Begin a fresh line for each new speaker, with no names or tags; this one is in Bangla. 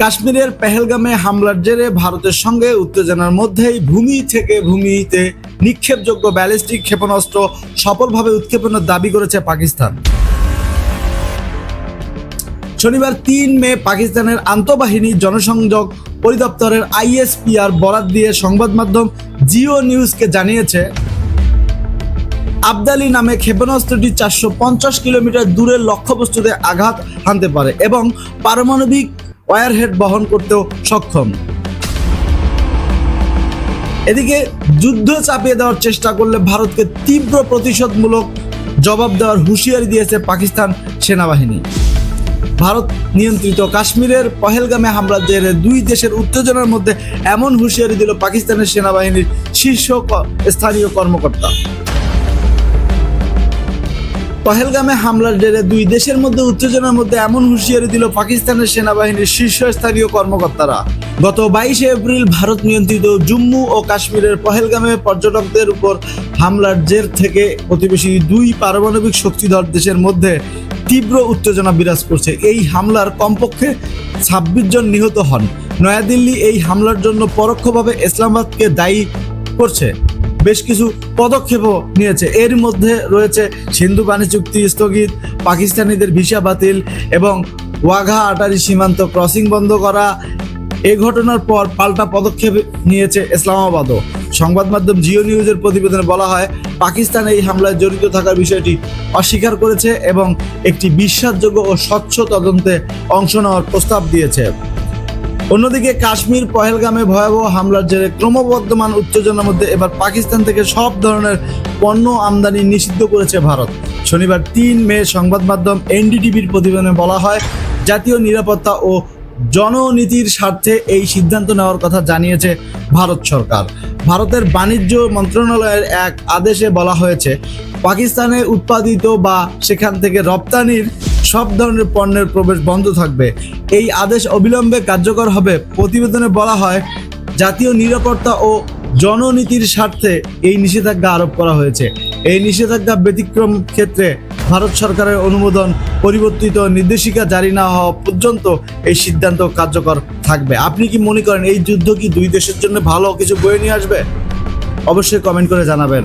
কাশ্মীরের পেহেলগামে হামলার জেরে ভারতের সঙ্গে উত্তেজনার মধ্যেই ভূমি থেকে ভূমিতে নিক্ষেপযোগ্য ব্যালিস্টিক ক্ষেপণাস্ত্র সফলভাবে উৎক্ষেপণের দাবি করেছে পাকিস্তান। শনিবার তিন মে পাকিস্তানের আন্তঃবাহিনী জনসংযোগ পরিদপ্তরের আইএসপিআর বরাত দিয়ে সংবাদ মাধ্যম জিও নিউজকে জানিয়েছে, আবদালি নামে ক্ষেপণাস্ত্রটি চারশো পঞ্চাশ কিলোমিটার দূরের লক্ষ্যবস্তুতে আঘাত হানতে পারে এবং পারমাণবিক ওয়ারহেড বহন করতেও সক্ষম। এদিকে যুদ্ধ চাপিয়ে দেওয়ার চেষ্টা করলে ভারতকে তীব্র প্রতিশোধমূলক জবাব দেওয়ার হুঁশিয়ারি দিয়েছে পাকিস্তান সেনাবাহিনী। ভারত নিয়ন্ত্রিত কাশ্মীরের পহেলগামে হামলার জেরে দুই দেশের উত্তেজনার মধ্যে এমন হুঁশিয়ারি দিল পাকিস্তানের সেনাবাহিনীর শীর্ষ স্থানীয় কর্মকর্তা। পহেলগামে হামলার জেরে দুই দেশের মধ্যে উত্তেজনার মধ্যে এমন হুঁশিয়ারি দিল পাকিস্তানের সেনাবাহিনীর শীর্ষস্থানীয় কর্মকর্তারা। গত বাইশে এপ্রিল ভারত নিয়ন্ত্রিত জম্মু ও কাশ্মীরের পহেলগামে পর্যটকদের উপর হামলার জের থেকে প্রতিবেশী দুই পারমাণবিক শক্তিধর দেশের মধ্যে তীব্র উত্তেজনা বিরাজ করছে। এই হামলার কমপক্ষে ছাব্বিশ জন নিহত হন। নয়াদিল্লি এই হামলার জন্য পরোক্ষভাবে ইসলামাবাদকে দায়ী করছে। বেশ কিছু পদক্ষেপও নিয়েছে। এর মধ্যে রয়েছে সিন্ধু পানি চুক্তি স্থগিত, পাকিস্তানিদের ভিসা বাতিল এবং ওয়াঘা আটারি সীমান্ত ক্রসিং বন্ধ করা। এ ঘটনার পর পাল্টা পদক্ষেপ নিয়েছে ইসলামাবাদও। সংবাদ মাধ্যম জিও নিউজের প্রতিবেদনে বলা হয়, পাকিস্তান এই হামলায় জড়িত থাকার বিষয়টি অস্বীকার করেছে এবং একটি বিশ্বাসযোগ্য ও স্বচ্ছ তদন্তে অংশ নেওয়ার প্রস্তাব দিয়েছে। অন্যদিকে কাশ্মীর পহেলগামে ভয়াবহ হামলার জেরে ক্রমবর্ধমান উত্তেজনার মধ্যে এবার পাকিস্তান থেকে সব ধরনের পণ্য আমদানি নিষিদ্ধ করেছে ভারত। শনিবার তিন মে সংবাদ মাধ্যম এনডিটিভির প্রতিবেদনে বলা হয়, জাতীয় নিরাপত্তা ও জননীতির স্বার্থে এই সিদ্ধান্ত নেওয়ার কথা জানিয়েছে ভারত সরকার। ভারতের বাণিজ্য মন্ত্রণালয়ের এক আদেশে বলা হয়েছে, পাকিস্তানে উৎপাদিত বা সেখান থেকে রপ্তানির সব ধরনের পণ্যের প্রবেশ বন্ধ থাকবে। এই আদেশ অবিলম্বে কার্যকর হবে, প্রতিবেদনে বলা হয়, জাতীয় নিরাপত্তা ও জননীতির স্বার্থে এই নিষেধাজ্ঞা আরোপ করা হয়েছে। এই নিষেধাজ্ঞা ব্যতিক্রম ক্ষেত্রে ভারত সরকারের অনুমোদন, পরিবর্তিত নির্দেশিকা জারি না হওয়া পর্যন্ত এই সিদ্ধান্ত কার্যকর থাকবে। আপনি কি মনে করেন এই যুদ্ধ কি দুই দেশের জন্য ভালো কিছু বয়ে নিয়ে আসবে? অবশ্যই কমেন্ট করে জানাবেন।